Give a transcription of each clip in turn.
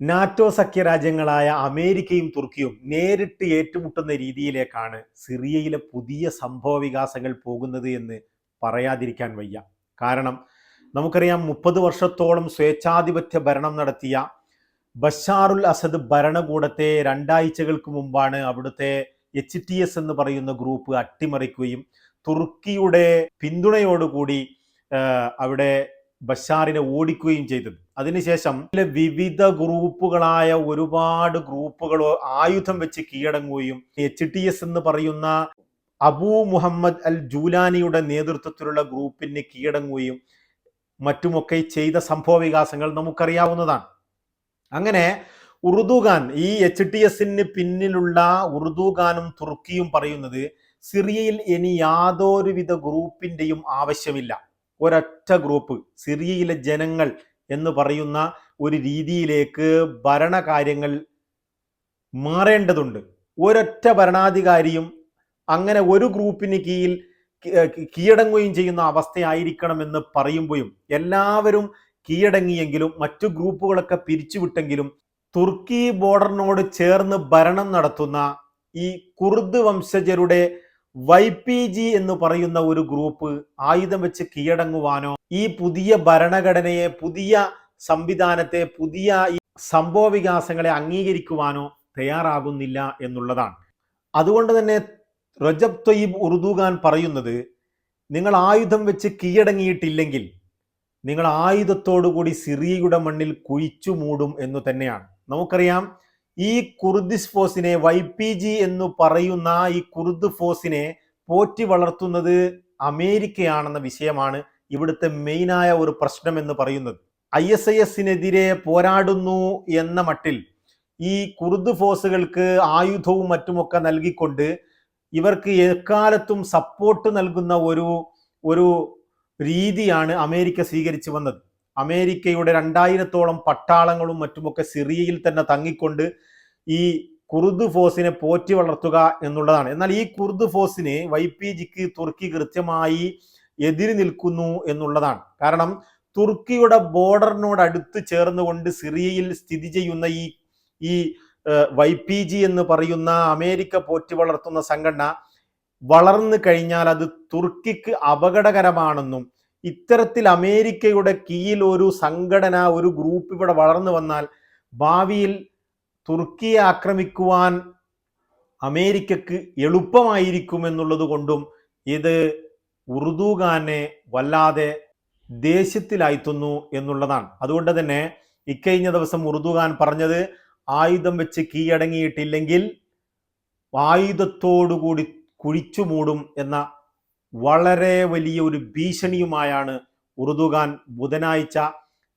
NATO സഖ്യരാജ്യങ്ങളായ അമേരിക്കയും തുർക്കിയും നേരിട്ട് ഏറ്റുമുട്ടുന്ന രീതിയിലേക്കാണ് സിറിയയിലെ പുതിയ സംഭവ വികാസങ്ങൾ പോകുന്നത് എന്ന് പറയാതിരിക്കാൻ വയ്യ. കാരണം നമുക്കറിയാം മുപ്പത് വർഷത്തോളം സ്വേച്ഛാധിപത്യ ഭരണം നടത്തിയ ബഷാറുൽ അസദ് ഭരണകൂടത്തെ രണ്ടാഴ്ചകൾക്ക് മുമ്പാണ് അവിടുത്തെ എച്ച് ടി എസ് എന്ന് പറയുന്ന ഗ്രൂപ്പ് അട്ടിമറിക്കുകയും തുർക്കിയുടെ പിന്തുണയോടുകൂടി അവിടെ ബഷാറിനെ ഓടിക്കുകയും ചെയ്തത്. അതിനുശേഷം വിവിധ ഗ്രൂപ്പുകളായ ഒരുപാട് ഗ്രൂപ്പുകൾ ആയുധം വെച്ച് കീഴടങ്ങുകയും എച്ച് ടി എസ് എന്ന് പറയുന്ന അബൂ മുഹമ്മദ് അൽ ജൂലാനിയുടെ നേതൃത്വത്തിലുള്ള ഗ്രൂപ്പിന് കീഴടങ്ങുകയും മറ്റുമൊക്കെ ചെയ്ത സംഭവ വികാസങ്ങൾ നമുക്കറിയാവുന്നതാണ്. അങ്ങനെ ഉറുദുഖാൻ ഈ എച്ച് ടി എസിന് പിന്നിലുള്ള ഉറുദുഖാനും തുർക്കിയും പറയുന്നത് സിറിയയിൽ ഇനി യാതൊരുവിധ ഗ്രൂപ്പിന്റെയും ആവശ്യമില്ല. ഒരൊറ്റ ഗ്രൂപ്പ് സിറിയയിലെ ജനങ്ങൾ എന്ന് പറയുന്ന ഒരു രീതിയിലേക്ക് ഭരണകാര്യങ്ങൾ മാറേണ്ടതുണ്ട്. ഒരൊറ്റ ഭരണാധികാരിയും അങ്ങനെ ഒരു ഗ്രൂപ്പിന് കീഴിൽ കീഴടങ്ങുകയും ചെയ്യുന്ന അവസ്ഥയായിരിക്കണമെന്ന് പറയുമ്പോഴും എല്ലാവരും കീഴടങ്ങിയെങ്കിലും മറ്റു ഗ്രൂപ്പുകളൊക്കെ പിരിച്ചുവിട്ടെങ്കിലും തുർക്കി ബോർഡറിനോട് ചേർന്ന് ഭരണം നടത്തുന്ന ഈ കുർദ് വംശജരുടെ വൈ പി ജി എന്ന് പറയുന്ന ഒരു ഗ്രൂപ്പ് ആയുധം വെച്ച് കീഴടങ്ങുവാനോ ഈ പുതിയ ഭരണഘടനയെ പുതിയ സംവിധാനത്തെ പുതിയ ഈ സംഭവ വികാസങ്ങളെ അംഗീകരിക്കുവാനോ തയ്യാറാകുന്നില്ല എന്നുള്ളതാണ്. അതുകൊണ്ട് തന്നെ റജബ് തൊയ്യബ് ഉറുദുഖാൻ പറയുന്നത് നിങ്ങൾ ആയുധം വെച്ച് കീഴടങ്ങിയിട്ടില്ലെങ്കിൽ നിങ്ങൾ ആയുധത്തോടു കൂടി സിറിയയുടെ മണ്ണിൽ കുഴിച്ചു മൂടും എന്ന് തന്നെയാണ്. നമുക്കറിയാം ഈ കുർദിസ് ഫോഴ്സിനെ വൈ പി ജി എന്ന് പറയുന്ന ഈ കുർദ് ഫോഴ്സിനെ പോറ്റി വളർത്തുന്നത് അമേരിക്കയാണെന്ന വിഷയമാണ് ഇവിടുത്തെ മെയിനായ ഒരു പ്രശ്നം എന്ന് പറയുന്നത്. ഐ എസ് ഐ എസിനെതിരെ പോരാടുന്നു എന്ന മട്ടിൽ ഈ കുർദ് ഫോഴ്സുകൾക്ക് ആയുധവും മറ്റുമൊക്കെ നൽകിക്കൊണ്ട് ഇവർക്ക് എക്കാലത്തും സപ്പോർട്ട് നൽകുന്ന ഒരു ഒരു രീതിയാണ് അമേരിക്ക സ്വീകരിച്ചു വന്നത്. അമേരിക്കയുടെ രണ്ടായിരത്തോളം പട്ടാളങ്ങളും മറ്റുമൊക്കെ സിറിയയിൽ തന്നെ തങ്ങിക്കൊണ്ട് ഈ കുർദ് ഫോഴ്സിനെ പോറ്റി വളർത്തുക എന്നുള്ളതാണ്. എന്നാൽ ഈ കുർദ് ഫോഴ്സിനെ വൈ പി ജിക്ക് തുർക്കി കൃത്യമായി എതിര് നിൽക്കുന്നു എന്നുള്ളതാണ്. കാരണം തുർക്കിയുടെ ബോർഡറിനോട് അടുത്ത് ചേർന്നുകൊണ്ട് സിറിയയിൽ സ്ഥിതി ചെയ്യുന്ന ഈ ഈ വൈ പി ജി എന്ന് പറയുന്ന അമേരിക്ക പോറ്റി വളർത്തുന്ന സംഘടന വളർന്നു കഴിഞ്ഞാൽ അത് തുർക്കിക്ക് അപകടകരമാണെന്നും ഇത്തരത്തിൽ അമേരിക്കയുടെ കീഴിൽ ഒരു സംഘടന ഒരു ഗ്രൂപ്പ് ഇവിടെ വളർന്നു വന്നാൽ ഭാവിയിൽ തുർക്കിയെ ആക്രമിക്കുവാൻ അമേരിക്കക്ക് എളുപ്പമായിരിക്കും എന്നുള്ളത് കൊണ്ടും ഇത് ഉറുദുഖാനെ വല്ലാതെ ദേഷ്യത്തിലായിത്തുന്നു എന്നുള്ളതാണ്. അതുകൊണ്ട് തന്നെ ഇക്കഴിഞ്ഞ ദിവസം ഉറുദുഖാൻ പറഞ്ഞത് ആയുധം വെച്ച് കീഴടങ്ങിയിട്ടില്ലെങ്കിൽ ആയുധത്തോടുകൂടി കുഴിച്ചു മൂടും എന്ന വളരെ വലിയ ഒരു ഭീഷണിയുമായാണ് ഉറുദുഖാൻ ബുധനാഴ്ച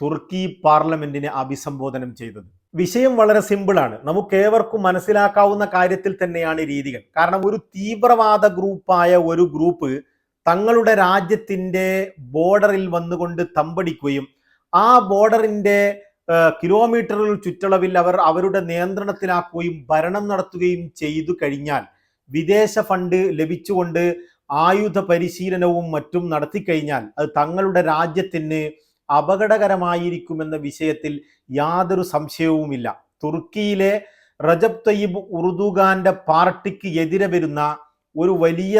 തുർക്കി പാർലമെന്റിനെ അഭിസംബോധനം ചെയ്തത്. വിഷയം വളരെ സിമ്പിളാണ് നമുക്ക് ഏവർക്കും മനസ്സിലാക്കാവുന്ന കാര്യത്തിൽ തന്നെയാണ് രീതികൾ. കാരണം ഒരു തീവ്രവാദ ഗ്രൂപ്പായ ഒരു ഗ്രൂപ്പ് തങ്ങളുടെ രാജ്യത്തിന്റെ ബോർഡറിൽ വന്നുകൊണ്ട് തമ്പടിക്കുകയും ആ ബോർഡറിന്റെ കിലോമീറ്ററിൽ ചുറ്റളവിൽ അവർ അവരുടെ നിയന്ത്രണത്തിലാക്കുകയും ഭരണം നടത്തുകയും ചെയ്തു കഴിഞ്ഞാൽ വിദേശ ഫണ്ട് ലഭിച്ചുകൊണ്ട് ആയുധ പരിശീലനവും മറ്റും നടത്തിക്കഴിഞ്ഞാൽ അത് തങ്ങളുടെ രാജ്യത്തിന് അപകടകരമായിരിക്കുമെന്ന വിഷയത്തിൽ യാതൊരു സംശയവുമില്ല. തുർക്കിയിലെ റജബ് തയ്യിബ് ഉറുദുഖാന്റെ പാർട്ടിക്ക് എതിരെ വരുന്ന ഒരു വലിയ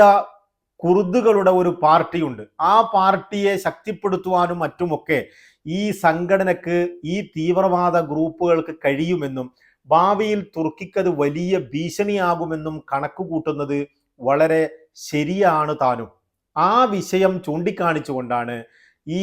കുർദുകളുടെ ഒരു പാർട്ടിയുണ്ട്. ആ പാർട്ടിയെ ശക്തിപ്പെടുത്തുവാനും മറ്റുമൊക്കെ ഈ സംഘടനക്ക് ഈ തീവ്രവാദ ഗ്രൂപ്പുകൾക്ക് കഴിയുമെന്നും ഭാവിയിൽ തുർക്കിക്കത് വലിയ ഭീഷണിയാകുമെന്നും കണക്ക് കൂട്ടുന്നത് വളരെ ശരിയാണ് താനും. ആ വിഷയം ചൂണ്ടിക്കാണിച്ചുകൊണ്ടാണ് ഈ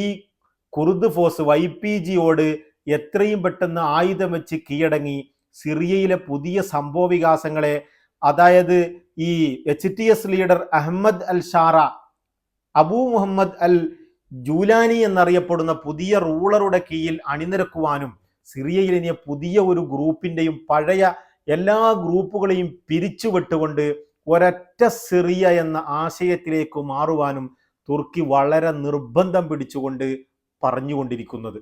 കുർദ് ഫോഴ്സ് വൈ പി ജിയോട് എത്രയും പെട്ടെന്ന് ആയുധം വെച്ച് കീഴടങ്ങി സിറിയയിലെ പുതിയ സംഭവ വികാസങ്ങളെ അതായത് ഈ H T S leader Ahmed al Sharaa Abu Mohammed al Julani എന്നറിയപ്പെടുന്ന പുതിയ റൂളറുടെ കീഴിൽ അണിനിരക്കുവാനും സിറിയയിൽ ഇനി പുതിയ ഒരു ഗ്രൂപ്പിന്റെയും പഴയ എല്ലാ ഗ്രൂപ്പുകളെയും പിരിച്ചുവിട്ടുകൊണ്ട് ഒരൊറ്റ സിറിയ എന്ന ആശയത്തിലേക്ക് മാറുവാനും തുർക്കി വളരെ നിർബന്ധം പിടിച്ചുകൊണ്ട് പറഞ്ഞുകൊണ്ടിരിക്കുന്നത്.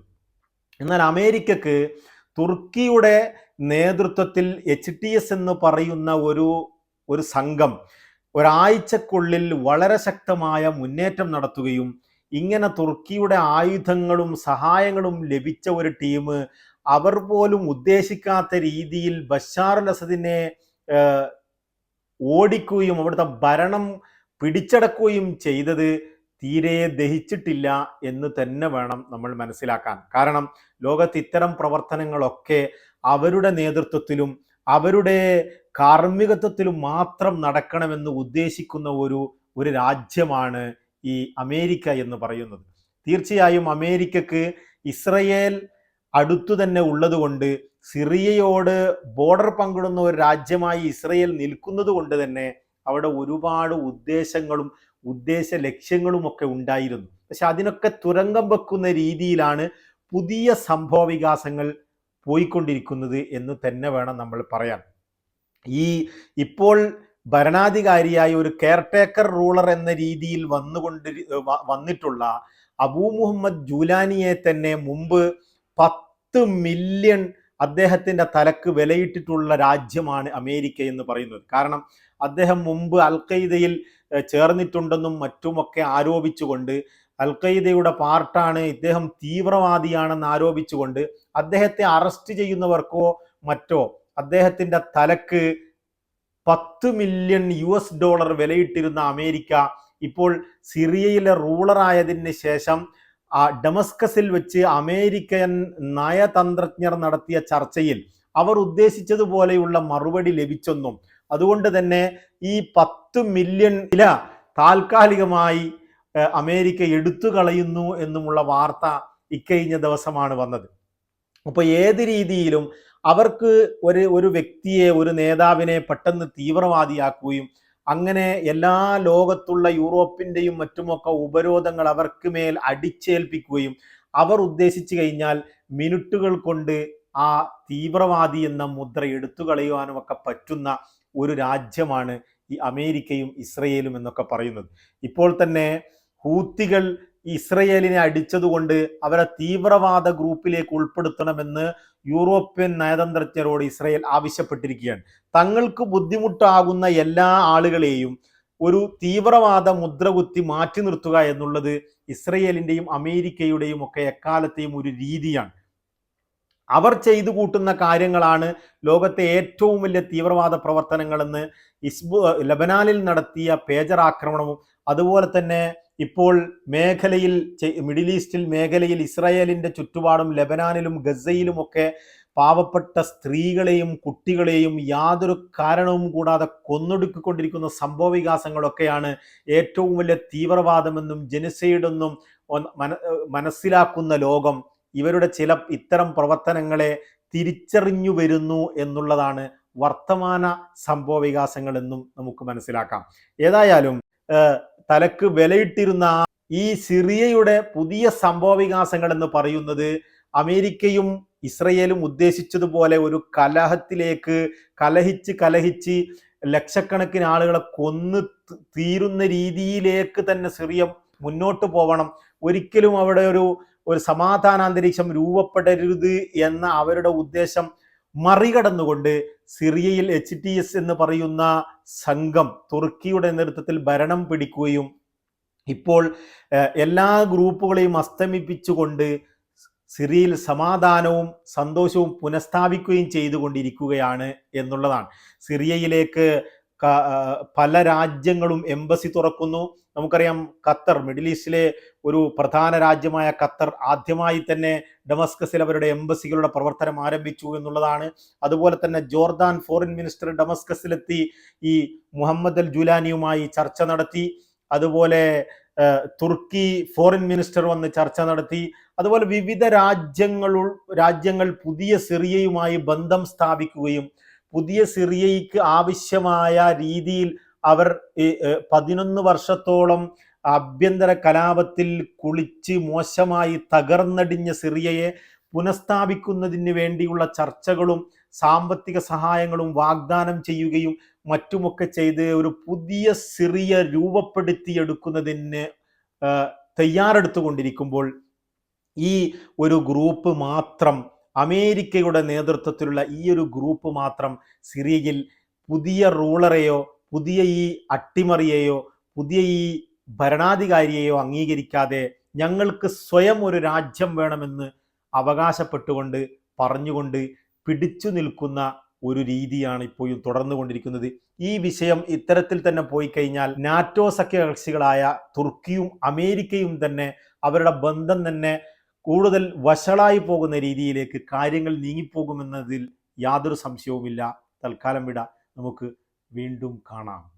എന്നാൽ അമേരിക്കക്ക് തുർക്കിയുടെ നേതൃത്വത്തിൽ എച്ച് ടി എസ് എന്ന് പറയുന്ന ഒരു ഒരു സംഘം ഒരാഴ്ചക്കുള്ളിൽ വളരെ ശക്തമായ മുന്നേറ്റം നടത്തുകയും ഇങ്ങനെ തുർക്കിയുടെ ആയുധങ്ങളും സഹായങ്ങളും ലഭിച്ച ഒരു ടീം അവർ പോലും ഉദ്ദേശിക്കാത്ത രീതിയിൽ ബഷാർ അസദിനെ ഓടിക്കുകയും അവിടുത്തെ ഭരണം പിടിച്ചടക്കുകയും ചെയ്തത് തീരെ ദഹിച്ചിട്ടില്ല എന്ന് തന്നെ വേണം നമ്മൾ മനസ്സിലാക്കാൻ. കാരണം ലോകത്ത് ഇത്തരം പ്രവർത്തനങ്ങളൊക്കെ അവരുടെ നേതൃത്വത്തിലും അവരുടെ കാർമ്മികത്വത്തിലും മാത്രം നടക്കണമെന്ന് ഉദ്ദേശിക്കുന്ന ഒരു ഒരു രാജ്യമാണ് ഈ അമേരിക്ക എന്ന് പറയുന്നത്. തീർച്ചയായും അമേരിക്കക്ക് ഇസ്രയേൽ അടുത്തു തന്നെ ഉള്ളതുകൊണ്ട് സിറിയയോട് ബോർഡർ പങ്കിടുന്ന ഒരു രാജ്യമായി ഇസ്രയേൽ നിൽക്കുന്നത് കൊണ്ട് തന്നെ അവിടെ ഒരുപാട് ഉദ്ദേശങ്ങളും ഉദ്ദേശ ലക്ഷ്യങ്ങളുമൊക്കെ ഉണ്ടായിരുന്നു. പക്ഷെ അതിനൊക്കെ തുരങ്കം വെക്കുന്ന രീതിയിലാണ് പുതിയ സംഭവ വികാസങ്ങൾ പോയിക്കൊണ്ടിരിക്കുന്നത് എന്ന് തന്നെ വേണം നമ്മൾ പറയാൻ. ഈ ഇപ്പോൾ ഭരണാധികാരിയായ ഒരു കെയർടേക്കർ റൂളർ എന്ന രീതിയിൽ വന്നുകൊണ്ട് വന്നിട്ടുള്ള അബൂ മുഹമ്മദ് ജൂലാനിയെ തന്നെ മുമ്പ് പത്ത് മില്യൺ അദ്ദേഹത്തിന്റെ തലക്ക് വിലയിട്ടിട്ടുള്ള രാജ്യമാണ് അമേരിക്ക എന്ന് പറയുന്നത്. കാരണം അദ്ദേഹം മുമ്പ് അൽ ഖയ്ദയിൽ ഏഹ്, ചേർന്നിട്ടുണ്ടെന്നും മറ്റുമൊക്കെ ആരോപിച്ചുകൊണ്ട് അൽ ഖയ്ദയുടെ പാർട്ടാണ് ഇദ്ദേഹം തീവ്രവാദിയാണെന്ന് ആരോപിച്ചുകൊണ്ട് അദ്ദേഹത്തെ അറസ്റ്റ് ചെയ്യുന്നവർക്കോ മറ്റോ അദ്ദേഹത്തിന്റെ തലക്ക് പത്ത് മില്യൺ യു എസ് ഡോളർ വിലയിട്ടിരുന്ന അമേരിക്ക ഇപ്പോൾ സിറിയയിലെ റൂളറായതിന് ശേഷം ആ ഡെമസ്കസിൽ വെച്ച് അമേരിക്കൻ നയതന്ത്രജ്ഞർ നടത്തിയ ചർച്ചയിൽ അവർ ഉദ്ദേശിച്ചതുപോലെയുള്ള മറുപടി ലഭിച്ചെന്നും അതുകൊണ്ട് തന്നെ ഈ പത്ത് മില്യൺ വില താൽക്കാലികമായി അമേരിക്ക എടുത്തു കളയുന്നു എന്നുമുള്ള വാർത്ത ഇക്കഴിഞ്ഞ ദിവസമാണ് വന്നത്. അപ്പോൾ ഏത് രീതിയിലും അവർക്ക് ഒരു ഒരു വ്യക്തിയെ ഒരു നേതാവിനെ പെട്ടെന്ന് തീവ്രവാദിയാക്കുകയും അങ്ങനെ എല്ലാ ലോകത്തുള്ള യൂറോപ്പിന്റെയും മറ്റുമൊക്കെ ഉപരോധങ്ങൾ അവർക്ക് മേൽ അടിച്ചേൽപ്പിക്കുകയും അവർ ഉദ്ദേശിച്ചു കഴിഞ്ഞാൽ മിനിറ്റുകൾ കൊണ്ട് ആ തീവ്രവാദി എന്ന മുദ്ര എടുത്തു കളയുവാനും ഒക്കെ പറ്റുന്ന ഒരു രാജ്യമാണ് ഈ അമേരിക്കയും ഇസ്രയേലും എന്നൊക്കെ പറയുന്നത്. ഇപ്പോൾ തന്നെ ഹൂത്തികൾ ഇസ്രയേലിനെ അടിച്ചതുകൊണ്ട് അവരെ തീവ്രവാദ ഗ്രൂപ്പിലേക്ക് ഉൾപ്പെടുത്തണമെന്ന് യൂറോപ്യൻ നയതന്ത്രജ്ഞരോട് ഇസ്രയേൽ ആവശ്യപ്പെട്ടിരിക്കുകയാണ്. തങ്ങൾക്ക് ബുദ്ധിമുട്ടാകുന്ന എല്ലാ ആളുകളെയും ഒരു തീവ്രവാദ മുദ്രകുത്തി മാറ്റി നിർത്തുക എന്നുള്ളത് ഇസ്രയേലിന്റെയും അമേരിക്കയുടെയും ഒക്കെ എക്കാലത്തെയും ഒരു രീതിയാണ്. അവർ ചെയ്തു കൂട്ടുന്ന കാര്യങ്ങളാണ് ലോകത്തെ ഏറ്റവും വലിയ തീവ്രവാദ പ്രവർത്തനങ്ങളെന്ന് ഇസ്ബു ലബനാനിൽ നടത്തിയ പേജർ ആക്രമണവും അതുപോലെ തന്നെ ഇപ്പോൾ മേഖലയിൽ മിഡിൽ ഈസ്റ്റിൽ മേഖലയിൽ ഇസ്രായേലിന്റെ ചുറ്റുപാടും ലബനാനിലും ഗസയിലും ഒക്കെ പാവപ്പെട്ട സ്ത്രീകളെയും കുട്ടികളെയും യാതൊരു കാരണവും കൂടാതെ കൊന്നൊടുക്കിക്കൊണ്ടിരിക്കുന്ന സംഭവ വികാസങ്ങളൊക്കെയാണ് ഏറ്റവും വലിയ തീവ്രവാദമെന്നും ജനസൈഡെന്നും മനസ്സിലാക്കുന്ന ലോകം ഇവരുടെ ചില ഇത്തരം പ്രവർത്തനങ്ങളെ തിരിച്ചറിഞ്ഞു വരുന്നു എന്നുള്ളതാണ് വർത്തമാന സംഭവ വികാസങ്ങൾ എന്നും നമുക്ക് മനസ്സിലാക്കാം. ഏതായാലും തലക്ക് വിലയിട്ടിരുന്ന ഈ സിറിയയുടെ പുതിയ സംഭവ വികാസങ്ങൾ എന്ന് പറയുന്നത് അമേരിക്കയും ഇസ്രയേലും ഉദ്ദേശിച്ചതുപോലെ ഒരു കലഹത്തിലേക്ക് കലഹിച്ച് കലഹിച്ച് ലക്ഷക്കണക്കിന് ആളുകളെ കൊന്ന് തീരുന്ന രീതിയിലേക്ക് തന്നെ സിറിയ മുന്നോട്ട് പോവണം. ഒരിക്കലും അവിടെ ഒരു ഒരു സമാധാന അന്തരീക്ഷം രൂപപ്പെടരുത് എന്ന അവരുടെ ഉദ്ദേശം മറികടന്നുകൊണ്ട് സിറിയയിൽ എച്ച് ടി എസ് എന്ന് പറയുന്ന സംഘം തുർക്കിയുടെ നേതൃത്വത്തിൽ ഭരണം പിടിക്കുകയും ഇപ്പോൾ എല്ലാ ഗ്രൂപ്പുകളെയും അസ്തമിപ്പിച്ചുകൊണ്ട് സിറിയയിൽ സമാധാനവും സന്തോഷവും പുനഃസ്ഥാപിക്കുകയും ചെയ്തുകൊണ്ടിരിക്കുകയാണ് എന്നുള്ളതാണ്. സിറിയയിലേക്ക് പല രാജ്യങ്ങളും എംബസി തുറക്കുന്നു. നമുക്കറിയാം ഖത്തർ മിഡിൽ ഈസ്റ്റിലെ ഒരു പ്രധാന രാജ്യമായ ഖത്തർ ആദ്യമായി തന്നെ ഡമസ്കസിൽ അവരുടെ എംബസികളുടെ പ്രവർത്തനം ആരംഭിച്ചു എന്നുള്ളതാണ്. അതുപോലെ തന്നെ ജോർദാൻ ഫോറിൻ മിനിസ്റ്റർ ഡമസ്കസിലെത്തി ഈ മുഹമ്മദ് അൽ ജുലാനിയുമായി ചർച്ച നടത്തി. അതുപോലെ തുർക്കി ഫോറിൻ മിനിസ്റ്റർ വന്ന് ചർച്ച നടത്തി. അതുപോലെ വിവിധ രാജ്യങ്ങൾ രാജ്യങ്ങൾ പുതിയ സിറിയയുമായി ബന്ധം സ്ഥാപിക്കുകയും പുതിയ സിറിയയ്ക്ക് ആവശ്യമായ രീതിയിൽ അവർ പതിനൊന്ന് വർഷത്തോളം ആഭ്യന്തര കലാപത്തിൽ കുളിച്ച് മോശമായി തകർന്നടിഞ്ഞ സിറിയയെ പുനഃസ്ഥാപിക്കുന്നതിന് വേണ്ടിയുള്ള ചർച്ചകളും സാമ്പത്തിക സഹായങ്ങളും വാഗ്ദാനം ചെയ്യുകയും മറ്റുമൊക്കെ ചെയ്ത് ഒരു പുതിയ സിറിയ രൂപപ്പെടുത്തിയെടുക്കുന്നതിന് തയ്യാറെടുത്തുകൊണ്ടിരിക്കുമ്പോൾ ഈ ഒരു ഗ്രൂപ്പ് മാത്രം അമേരിക്കയുടെ നേതൃത്വത്തിലുള്ള ഈ ഒരു ഗ്രൂപ്പ് മാത്രം സിറിയയിൽ പുതിയ റൂളറെയോ പുതിയ ഈ അട്ടിമറിയെയോ പുതിയ ഈ ഭരണാധികാരിയെയോ അംഗീകരിക്കാതെ ഞങ്ങൾക്ക് സ്വയം ഒരു രാജ്യം വേണമെന്ന് അവകാശപ്പെട്ടുകൊണ്ട് പറഞ്ഞുകൊണ്ട് പിടിച്ചു നിൽക്കുന്ന ഒരു രീതിയാണ് ഇപ്പോഴും തുടർന്നു കൊണ്ടിരിക്കുന്നത് ഈ വിഷയം ഇത്തരത്തിൽ തന്നെ പോയി കഴിഞ്ഞാൽ നാറ്റോ സഖ്യകക്ഷികളായ തുർക്കിയും അമേരിക്കയും തന്നെ അവരുടെ ബന്ധം തന്നെ കൂടുതൽ വഷളായി പോകുന്ന രീതിയിലേക്ക് കാര്യങ്ങൾ നീങ്ങിപ്പോകുമെന്നതിൽ യാതൊരു സംശയവുമില്ല. തൽക്കാലം വിട. നമുക്ക് വീണ്ടും കാണാം.